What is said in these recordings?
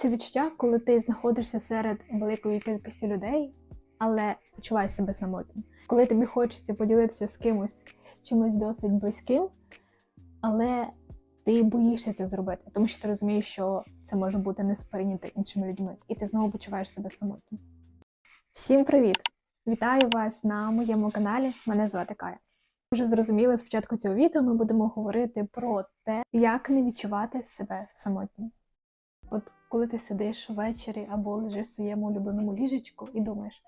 Це відчуття, коли ти знаходишся серед великої кількості людей, але почуваєш себе самотнім. Коли тобі хочеться поділитися з кимось чимось досить близьким, але ти боїшся це зробити, тому що ти розумієш, що це може бути не сприйнято іншими людьми, і ти знову почуваєш себе самотнім. Всім привіт! Вітаю вас на моєму каналі. Мене звати Кая. Вже зрозуміли, спочатку цього відео ми будемо говорити про те, як не відчувати себе самотнім. От коли ти сидиш ввечері або лежиш в своєму улюбленому ліжечку і думаєш,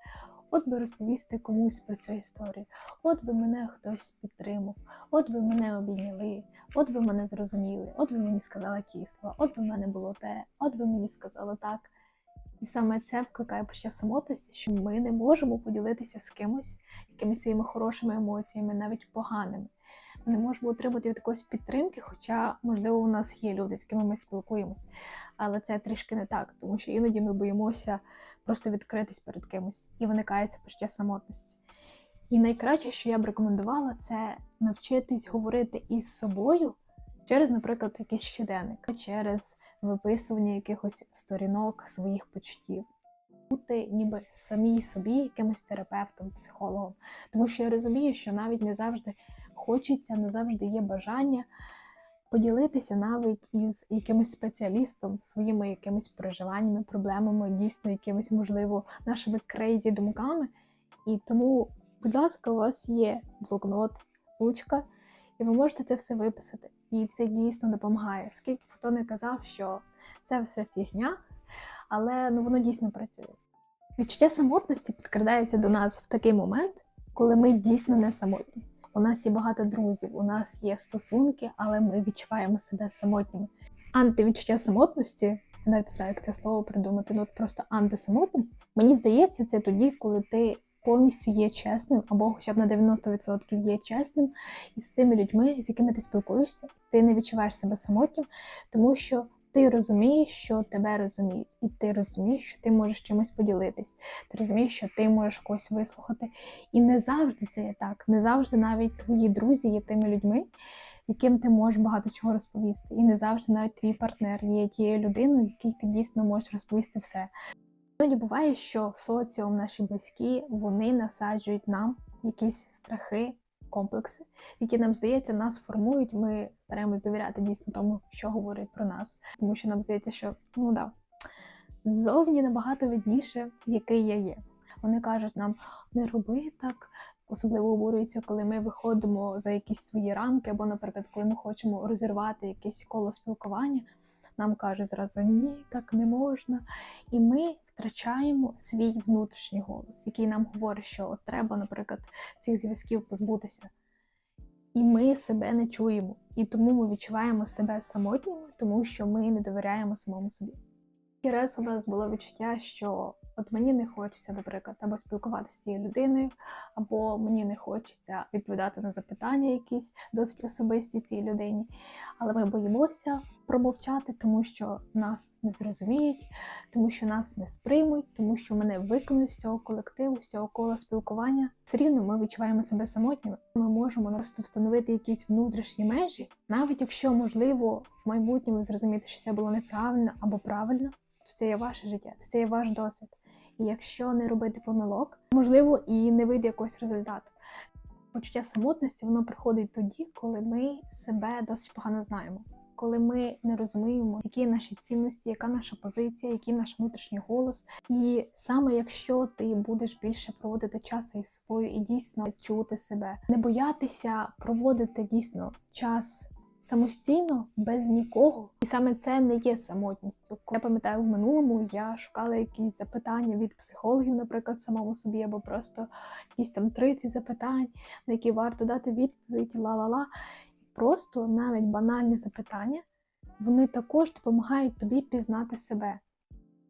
от би розповісти комусь про цю історію, от би мене хтось підтримав, от би мене обійняли, от би мене зрозуміли, от би мені сказала кисло, от би мене було те, от би мені сказали так. І саме це викликає почуття самотності, що ми не можемо поділитися з кимось якимись своїми хорошими емоціями, навіть поганими. Не можемо отримати від якоїсь підтримки, хоча, можливо, у нас є люди, з кими ми спілкуємось. Але це трішки не так, тому що іноді ми боїмося просто відкритись перед кимось і виникає це почуття самотності. І найкраще, що я б рекомендувала, це навчитись говорити із собою через, наприклад, якийсь щоденник, через виписування якихось сторінок своїх почуттів. Бути ніби самій собі якимось терапевтом, психологом. Тому що я розумію, що навіть не завжди хочеться, не завжди є бажання поділитися навіть із якимось спеціалістом своїми якимись переживаннями, проблемами, дійсно якимись, можливо, нашими крейзі думками. І тому, будь ласка, у вас є блокнот, ручка, і ви можете це все виписати. І це дійсно допомагає. Скільки хто не казав, що це все фігня, але ну воно дійсно працює. Відчуття самотності підкрадається до нас в такий момент, коли ми дійсно не самотні. У нас є багато друзів, у нас є стосунки, але ми відчуваємо себе самотніми. Антивідчуття самотності, навіть не знаю, як це слово придумати, ну просто антисамотність. Мені здається, це тоді, коли ти повністю є чесним, або хоча б на 90% є чесним із тими людьми, з якими ти спілкуєшся, ти не відчуваєш себе самотнім, тому що ти розумієш, що тебе розуміють, і ти розумієш, що ти можеш чимось поділитись. Ти розумієш, що ти можеш когось вислухати. І не завжди це є так. Не завжди навіть твої друзі є тими людьми, яким ти можеш багато чого розповісти. І не завжди навіть твій партнер є тією людиною, якій ти дійсно можеш розповісти все. Іноді буває, що соціум, наші близькі, вони насаджують нам якісь страхи, комплекси, які нам здається, нас формують. Ми стараємось довіряти дійсно тому, що говорять про нас, тому що нам здається, що ну да, ззовні набагато видніше, який я є. Вони кажуть нам, не роби так. Особливо обурюються, коли ми виходимо за якісь свої рамки, або, наприклад, коли ми хочемо розірвати якесь коло спілкування, нам кажуть зразу ні, так не можна. І ми втрачаємо свій внутрішній голос, який нам говорить, що от треба, наприклад, цих зв'язків позбутися. І ми себе не чуємо. І тому ми відчуваємо себе самотніми, тому що ми не довіряємо самому собі. І раз у нас було відчуття, що от мені не хочеться, наприклад, або спілкуватися з цією людиною, або мені не хочеться відповідати на запитання якісь досить особисті цій людині. Але ми боїмося промовчати, тому що нас не зрозуміють, тому що нас не сприймуть, тому що мене виконують з цього колективу, з цього кола спілкування. Все рівно ми відчуваємо себе самотніми. Ми можемо просто встановити якісь внутрішні межі, навіть якщо можливо в майбутньому зрозуміти, що це було неправильно або правильно. То це є ваше життя, це є ваш досвід. І якщо не робити помилок, можливо, і не вийде якогось результату. Почуття самотності воно приходить тоді, коли ми себе досить погано знаємо, коли ми не розуміємо, які наші цінності, яка наша позиція, який наш внутрішній голос. І саме якщо ти будеш більше проводити часу із собою і дійсно чути себе, не боятися проводити дійсно час самостійно, без нікого. І саме це не є самотністю. Я пам'ятаю, в минулому я шукала якісь запитання від психологів, наприклад, самому собі, або просто якісь там 30 запитань, на які варто дати відповідь, ла-ла-ла. Просто навіть банальні запитання, вони також допомагають тобі пізнати себе.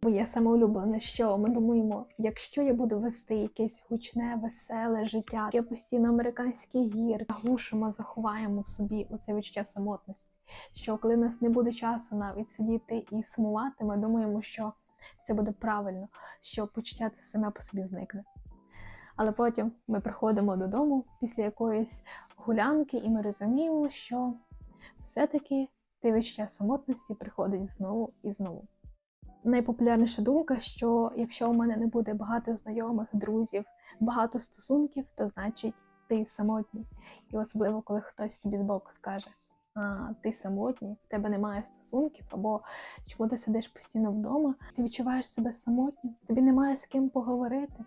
Моє самоулюблене, що ми думаємо, якщо я буду вести якесь гучне, веселе життя, яке постійно американський гір, глушимо, заховаємо в собі оце відчуття самотності. Що коли нас не буде часу навіть сидіти і сумувати, ми думаємо, що це буде правильно, що почуття це саме по собі зникне. Але потім ми приходимо додому після якоїсь гулянки, і ми розуміємо, що все-таки те відчуття самотності приходить знову і знову. Найпопулярніша думка, що якщо у мене не буде багато знайомих, друзів, багато стосунків, то значить ти самотній. І особливо, коли хтось тобі збоку скаже, а ти самотній, в тебе немає стосунків, або чому ти сидиш постійно вдома, ти відчуваєш себе самотнім, тобі немає з ким поговорити.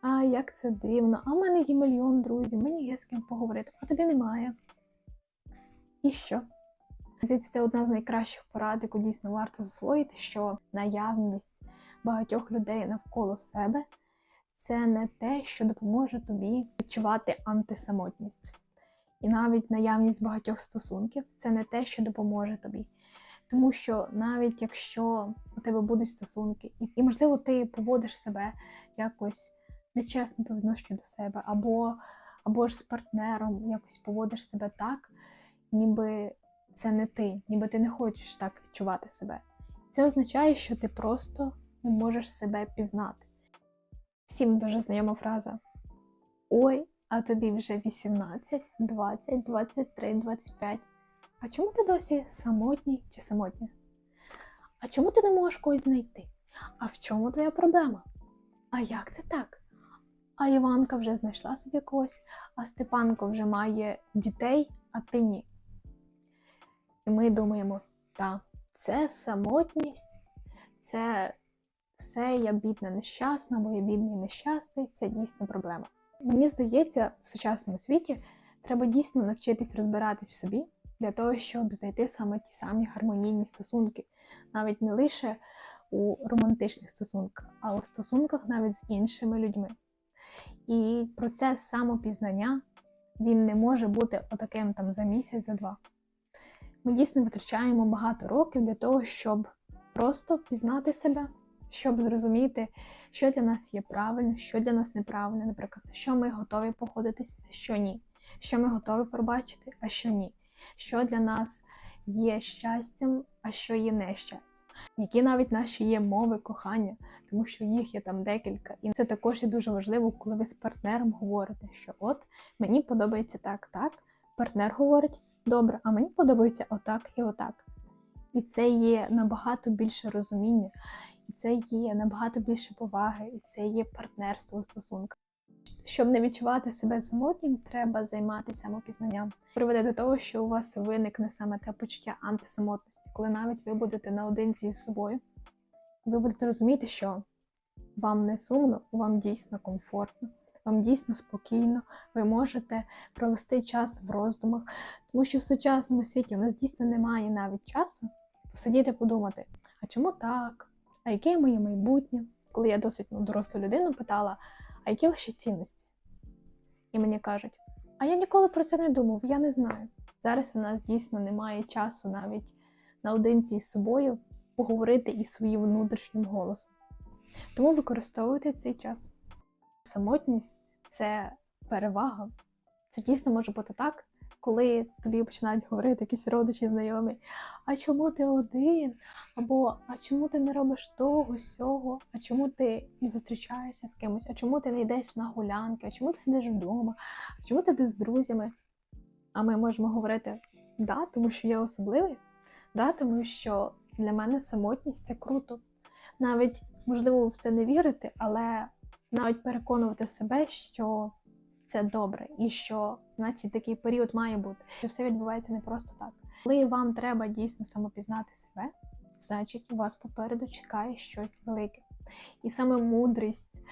А як це дивно, а в мене є мільйон друзів, мені є з ким поговорити, а тобі немає. І що? Здається, це одна з найкращих порад, яку дійсно варто засвоїти, що наявність багатьох людей навколо себе це не те, що допоможе тобі відчувати антисамотність. І навіть наявність багатьох стосунків це не те, що допоможе тобі. Тому що навіть якщо у тебе будуть стосунки, і, можливо, ти поводиш себе якось нечесно по відношенню до себе, або, або ж з партнером якось поводиш себе так, ніби це не ти, ніби ти не хочеш так відчувати себе. Це означає, що ти просто не можеш себе пізнати. Всім дуже знайома фраза: Ой, а тобі вже 18, 20, 23, 25. А чому ти досі самотній чи самотня? А чому ти не можеш когось знайти? А в чому твоя проблема? А як це так? А Іванка вже знайшла собі когось, а Степанко вже має дітей, а ти ні. І ми думаємо, та, це самотність, це все я бідна нещасна, я бідний нещасний, це дійсно проблема. Мені здається, в сучасному світі треба дійсно навчитись розбиратись в собі для того, щоб знайти саме ті самі гармонійні стосунки, навіть не лише у романтичних стосунках, а у стосунках навіть з іншими людьми. І процес самопізнання він не може бути отаким там за місяць, за два. Ми дійсно витрачаємо багато років для того, щоб просто пізнати себе, щоб зрозуміти, що для нас є правильно, що для нас неправильно, наприклад, що ми готові походитись, а що ні, що ми готові пробачити, а що ні, що для нас є щастям, а що є нещастям. Які навіть наші є мови кохання, тому що їх є там декілька, і це також є дуже важливо, коли ви з партнером говорите, що от мені подобається так, так. Партнер говорить, добре, а мені подобається отак і отак. І це є набагато більше розуміння, і це є набагато більше поваги, і це є партнерство у стосунках. Щоб не відчувати себе самотнім, треба займатися самопізнанням. Приведе до того, що у вас виникне саме те почуття антисамотності, коли навіть ви будете наодинці з собою, ви будете розуміти, що вам не сумно, вам дійсно комфортно, вам дійсно спокійно, ви можете провести час в роздумах, тому що в сучасному світі у нас дійсно немає навіть часу посидіти подумати, а чому так? А яке моє майбутнє? Коли я досить ну, дорослу людину питала, а які ваші цінності? І мені кажуть, а я ніколи про це не думав, я не знаю. Зараз у нас дійсно немає часу навіть наодинці з собою поговорити із своїм внутрішнім голосом. Тому використовуйте цей час. Самотність це перевага. Це дійсно може бути так, коли тобі починають говорити якісь родичі, знайомі, а чому ти один? Або а чому ти не робиш того, сього? А чому ти не зустрічаєшся з кимось? А чому ти не йдеш на гулянки? А чому ти сидиш вдома? А чому ти йдеш з друзями? А ми можемо говорити да, тому що я особливий, да, тому що для мене самотність це круто. Навіть можливо в це не вірити, але навіть переконувати себе, що це добре, і що, значить, такий період має бути. Що все відбувається не просто так. Коли вам треба дійсно самопізнати себе, значить, у вас попереду чекає щось велике. І саме мудрість,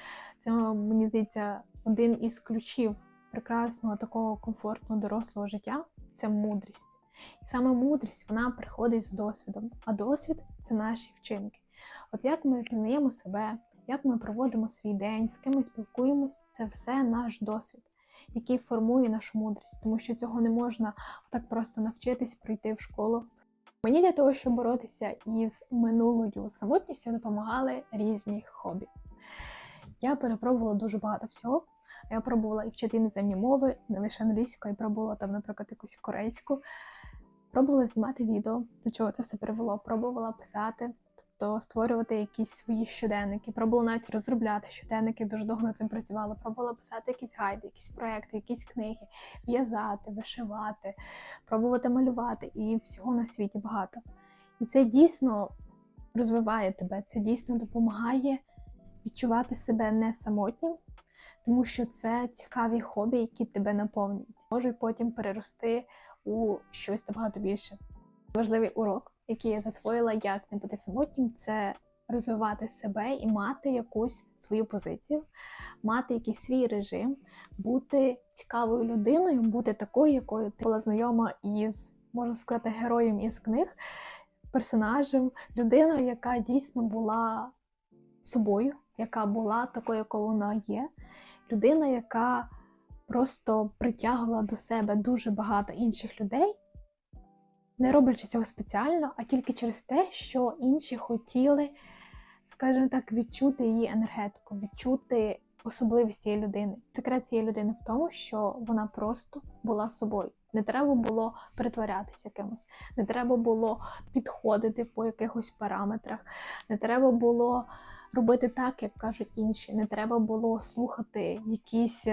це мені здається, один із ключів прекрасного такого комфортного дорослого життя це мудрість. І саме мудрість вона приходить з досвідом, а досвід це наші вчинки. От як ми пізнаємо себе, як ми проводимо свій день, з ким ми спілкуємось, це все наш досвід, який формує нашу мудрість, тому що цього не можна так просто навчитись прийти в школу. Мені для того, щоб боротися із минулою самотністю, допомагали різні хобі. Я перепробувала дуже багато всього. Я пробувала і вчити іноземні мови, не лише англійську, я пробувала там, наприклад, якусь корейську. Пробувала знімати відео, до чого це все привело. Пробувала писати, тобто створювати якісь свої щоденники. Пробувала навіть розробляти щоденники, дуже довго над цим працювала. Пробувала писати якісь гайди, якісь проекти, якісь книги, в'язати, вишивати, пробувати малювати і всього на світі багато. І це дійсно розвиває тебе, це дійсно допомагає відчувати себе не самотнім, тому що це цікаві хобі, які тебе наповнюють, можуть потім перерости у щось набагато більше. Важливий урок, який я засвоїла, як не бути самотнім, це розвивати себе і мати якусь свою позицію, мати якийсь свій режим, бути цікавою людиною, бути такою, якою ти була знайома із, можна сказати, героєм із книг, персонажем, людиною, яка дійсно була собою, яка була такою, якою вона є, людина, яка просто притягувала до себе дуже багато інших людей, не роблячи цього спеціально, а тільки через те, що інші хотіли, скажімо так, відчути її енергетику, відчути особливість цієї людини. Секрет цієї людини в тому, що вона просто була собою. Не треба було притворятися якимось, не треба було підходити по якихось параметрах, не треба було робити так, як кажуть інші. Не треба було слухати якісь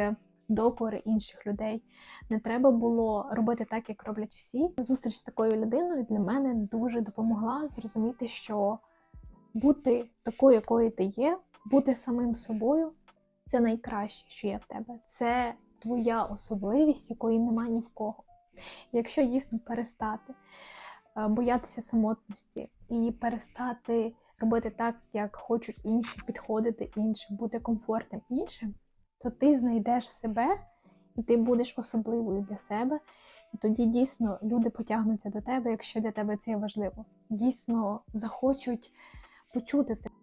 докори інших людей. Не треба було робити так, як роблять всі. Зустріч з такою людиною для мене дуже допомогла зрозуміти, що бути такою, якою ти є, бути самим собою це найкраще, що є в тебе. Це твоя особливість, якої немає ні в кого. Якщо дійсно перестати е, боятися самотності і перестати робити так, як хочуть інші, підходити іншим, бути комфортним іншим, то ти знайдеш себе і ти будеш особливою для себе. І тоді дійсно люди потягнуться до тебе, якщо для тебе це є важливо. Дійсно захочуть почути тебе.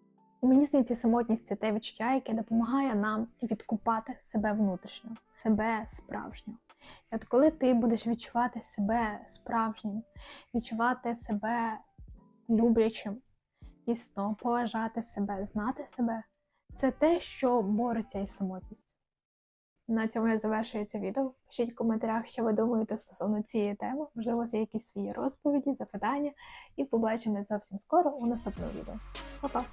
Мені здається, самотність це те відчуття, яке допомагає нам відкупати себе внутрішньо, себе справжнього. І от коли ти будеш відчувати себе справжнім, відчувати себе люблячим, дійсно поважати себе, знати себе, це те, що бореться із самотністю. На цьому я завершую це відео. Пишіть в коментарях, що ви думаєте стосовно цієї теми. Можливо, у вас є якісь свої розповіді, запитання, і побачимось зовсім скоро у наступному відео. Па-па!